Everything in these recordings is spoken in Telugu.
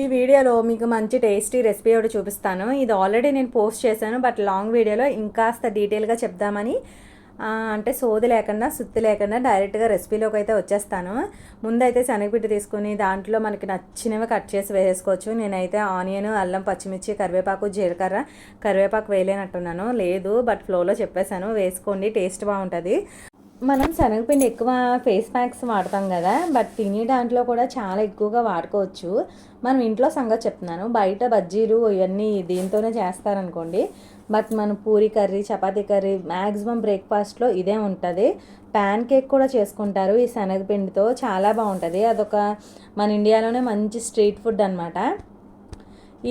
ఈ వీడియోలో మీకు మంచి టేస్టీ రెసిపీ ఒకటి చూపిస్తాను. ఇది ఆల్రెడీ నేను పోస్ట్ చేశాను బట్ లాంగ్ వీడియోలో ఇంకాస్త డీటెయిల్గా చెప్దామని అంటే సోది లేకుండా సుత్తి లేకుండా డైరెక్ట్గా రెసిపీలోకి అయితే వచ్చేస్తాను. ముందైతే శనగపిండి తీసుకుని దాంట్లో మనకి నచ్చినవి కట్ చేసి వేసేసుకోవచ్చు. నేనైతే ఆనియన్ అల్లం పచ్చిమిర్చి కరివేపాకు జీలకర్ర కరివేపాకు వేయలేనట్టున్నాను. లేదు బట్ ఫ్లోలో చెప్పేశాను. వేసుకోండి టేస్ట్ బాగుంటుంది. మనం శనగపిండి ఎక్కువ ఫేస్ ప్యాక్స్ వాడతాం కదా బట్ తినే దాంట్లో కూడా చాలా ఎక్కువగా వాడుకోవచ్చు. మనం ఇంట్లో సంగతి చెప్తున్నాను. బయట బజ్జీలు ఇవన్నీ దీంతోనే చేస్తారనుకోండి. బట్ మన puri curry chapati curry maximum బ్రేక్ఫాస్ట్లో ఇదే ఉంటుంది. ప్యాన్ కేక్ కూడా చేసుకుంటారు. ఈ శనగపిండితో చాలా బాగుంటుంది. అదొక మన ఇండియాలోనే మంచి స్ట్రీట్ ఫుడ్ అనమాట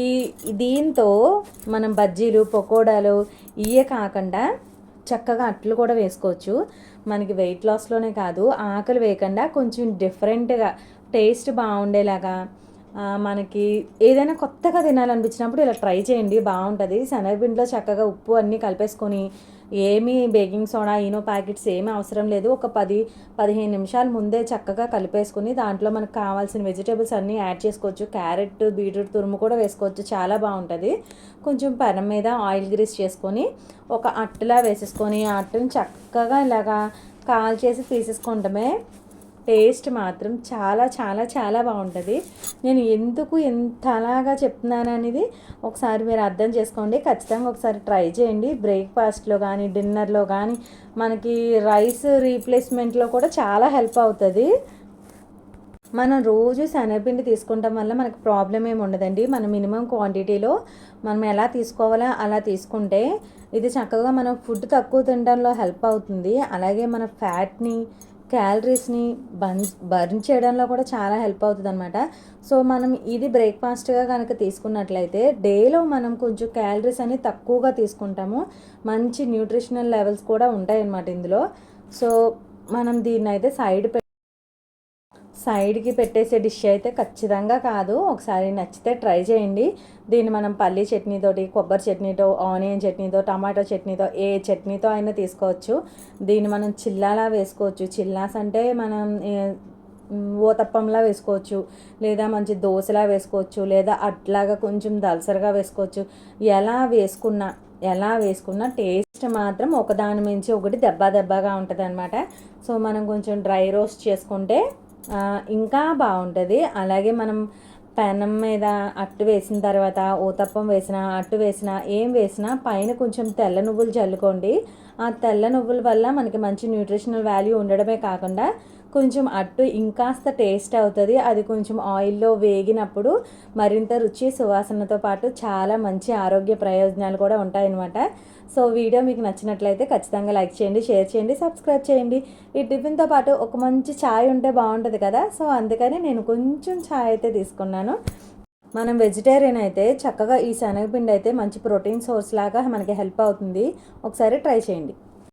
ఈ దీంతో మనం బజ్జీలు పకోడాలు ఇవే కాకుండా చక్కగా అట్లు కూడా వేసుకోవచ్చు. మనకి వెయిట్ లాస్లోనే కాదు ఆకలి వేయకుండా కొంచెం డిఫరెంట్గా టేస్ట్ బాగుండేలాగా మనకి ఏదైనా కొత్తగా తినాలనిపించినప్పుడు ఇలా ట్రై చేయండి బాగుంటుంది. శనగపిండిలో చక్కగా ఉప్పు అన్నీ కలిపేసుకొని ఏమీ బేకింగ్ సోడా ఈనో ప్యాకెట్స్ ఏమీ అవసరం లేదు. ఒక పది పదిహేను నిమిషాల ముందే చక్కగా కలిపేసుకుని దాంట్లో మనకు కావాల్సిన వెజిటేబుల్స్ అన్నీ యాడ్ చేసుకోవచ్చు. క్యారెట్ బీట్రూట్ తురుము కూడా వేసుకోవచ్చు. చాలా బాగుంటుంది. కొంచెం పెనం మీద ఆయిల్ గ్రీస్ చేసుకొని ఒక అట్టులా వేసేసుకొని ఆ అట్టుని చక్కగా ఇలాగా కాల్ చేసి తీసేసుకోవటమే టేస్ట్ మాత్రం చాలా చాలా చాలా బాగుంటుంది. నేను ఎందుకు ఎంత అలాగా చెప్తున్నాను అనేది ఒకసారి మీరు అర్థం చేసుకోండి. ఖచ్చితంగా ఒకసారి ట్రై చేయండి. బ్రేక్ఫాస్ట్లో కానీ డిన్నర్లో కానీ మనకి రైస్ రీప్లేస్మెంట్లో కూడా చాలా హెల్ప్ అవుతుంది. మనం రోజు శనగపిండి తీసుకుంటాం వల్ల మనకు ప్రాబ్లం ఏమి ఉండదండి. మన మినిమం క్వాంటిటీలో మనం ఎలా తీసుకోవాలో అలా తీసుకుంటే ఇది చక్కగా మనం ఫుడ్ తక్కువ తినడంలో హెల్ప్ అవుతుంది. అలాగే మన ఫ్యాట్ని క్యాలరీస్ని బన్ బర్న్ చేయడంలో కూడా చాలా హెల్ప్ అవుతుంది అనమాట సో మనం ఇది బ్రేక్ఫాస్ట్గా కనుక తీసుకున్నట్లయితే డేలో మనం కొంచెం క్యాలరీస్ అని తక్కువగా తీసుకుంటాము. మంచి న్యూట్రిషనల్ లెవెల్స్ కూడా ఉంటాయన్నమాట ఇందులో. సో మనం దీన్ని అయితే సైడ్ పె సైడ్కి పెట్టేసే డిష్ అయితే ఖచ్చితంగా కాదు. ఒకసారి నచ్చితే ట్రై చేయండి. దీన్ని మనం పల్లీ చట్నీతోటి కొబ్బరి చట్నీతో ఆనియన్ చట్నీతో టమాటో చట్నీతో ఏ చట్నీతో అయినా తీసుకోవచ్చు. దీన్ని మనం చిల్లాలా వేసుకోవచ్చు. చిల్లాస్ అంటే మనం ఓతప్పంలా వేసుకోవచ్చు. లేదా మంచి దోశలా వేసుకోవచ్చు. లేదా అట్లాగా కొంచెం దలసరిగా వేసుకోవచ్చు. ఎలా వేసుకున్నా ఎలా వేసుకున్నా టేస్ట్ మాత్రం ఒకదాని మించి ఒకటి దెబ్బ దెబ్బగా ఉంటుంది అనమాట సో మనం కొంచెం డ్రై రోస్ట్ చేసుకుంటే ఇంకా బాగుంటుంది. అలాగే మనం పెనం మీద అట్టు వేసిన తర్వాత ఊతప్పం వేసిన అట్టు వేసిన ఏం వేసినా పైన కొంచెం తెల్ల నువ్వులు చల్లుకోండి ఆ తెల్ల నువ్వుల వల్ల మనకి మంచి న్యూట్రిషనల్ వాల్యూ ఉండడమే కాకుండా కొంచెం అట్టు ఇంకాస్త టేస్ట్ అవుతుంది. అది కొంచెం ఆయిల్లో వేగినప్పుడు మరింత రుచి సువాసనతో పాటు చాలా మంచి ఆరోగ్య ప్రయోజనాలు కూడా ఉంటాయన్నమాట. సో వీడియో మీకు నచ్చినట్లయితే ఖచ్చితంగా లైక్ చేయండి షేర్ చేయండి సబ్స్క్రైబ్ చేయండి. ఈ టిఫిన్తో పాటు ఒక మంచి ఛాయ్ ఉంటే బాగుంటుంది కదా. సో అందుకని నేను కొంచెం ఛాయ్ అయితే తీసుకున్నాను. మనం వెజిటేరియన్ అయితే చక్కగా ఈ శనగపిండి అయితే మంచి ప్రోటీన్ సోర్స్ లాగా మనకి హెల్ప్ అవుతుంది. ఒకసారి ట్రై చేయండి.